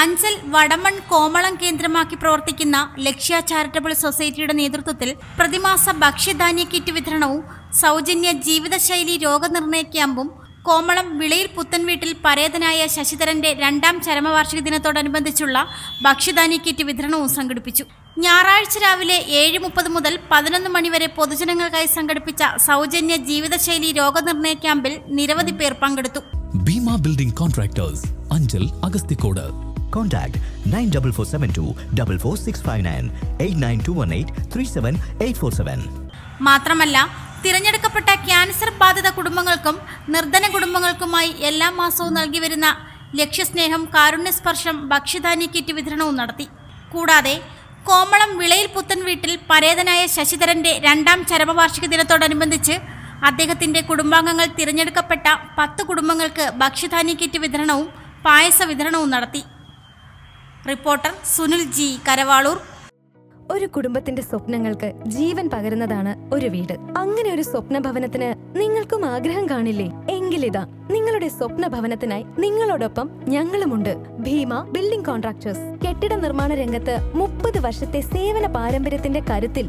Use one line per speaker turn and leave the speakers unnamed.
അഞ്ചൽ വടമൺ കോമളം കേന്ദ്രമാക്കി പ്രവർത്തിക്കുന്ന ലക്ഷ്യ ചാരിറ്റബിൾ സൊസൈറ്റിയുടെ നേതൃത്വത്തിൽ പ്രതിമാസ ഭക്ഷ്യധാന്യ കിറ്റ് വിതരണവും സൗജന്യ ജീവിതശൈലി രോഗനിർണയ ക്യാമ്പും കോമളം വിളയിൽ പുത്തൻ വീട്ടിൽ പരേതനായ ശശിധരന്റെ രണ്ടാം ചരമവാർഷിക ദിനത്തോടനുബന്ധിച്ചുള്ള ഭക്ഷ്യധാന്യ കിറ്റ് വിതരണവും സംഘടിപ്പിച്ചു. ഞായറാഴ്ച രാവിലെ ഏഴ് മുപ്പത് മുതൽ പതിനൊന്ന് മണിവരെ പൊതുജനങ്ങൾക്കായി സംഘടിപ്പിച്ച സൗജന്യ ജീവിതശൈലി രോഗനിർണയ ക്യാമ്പിൽ നിരവധി പേർ പങ്കെടുത്തു.
Bheema building contractors Anchal Agasthikode
Contact 94472 44659 89218 37847.
മാത്രമല്ല തിരഞ്ഞെടുക്കപ്പെട്ട ക്യാൻസർ ബാധിത കുടുംബങ്ങൾക്കും നിർധന കുടുംബങ്ങൾക്കുമായി എല്ലാ മാസവും നൽകി വരുന്ന ലക്ഷ്യസ്നേഹം കാരുണ്യസ്പർശം ഭക്ഷ്യധാന്യ കിറ്റ് വിതരണവും നടത്തി കൂടാതെ കോമളം വിളയിൽ പുത്തൻ വീട്ടിൽ പരേതനായ ശശിധരന്റെ രണ്ടാം ചരമവാർഷിക ദിനത്തോടനുബന്ധിച്ച് അദ്ദേഹത്തിന്റെ കുടുംബാംഗങ്ങൾ തിരഞ്ഞെടുക്കപ്പെട്ട പത്ത് കുടുംബങ്ങൾക്ക് ഭക്ഷ്യധാന്യ കിറ്റ് വിതരണവും പായസ വിതരണവും നടത്തി. Reporter Sunil G Karavaloor.
ഒരു കുടുംബത്തിന്റെ സ്വപ്നങ്ങൾക്ക് ജീവൻ പകരുന്നതാണ് ഒരു വീട്. അങ്ങനെ ഒരു സ്വപ്ന ഭവനത്തിന് നിങ്ങൾക്കും ആഗ്രഹം കാണില്ലേ? എങ്കിലിതാ നിങ്ങളുടെ സ്വപ്ന ഭവനത്തിനായി നിങ്ങളോടൊപ്പം ഞങ്ങളുമുണ്ട്. Bheema building contractors. കെട്ടിട നിർമ്മാണ രംഗത്ത് മുപ്പത് വർഷത്തെ സേവന പാരമ്പര്യത്തിന്റെ കരുത്തിൽ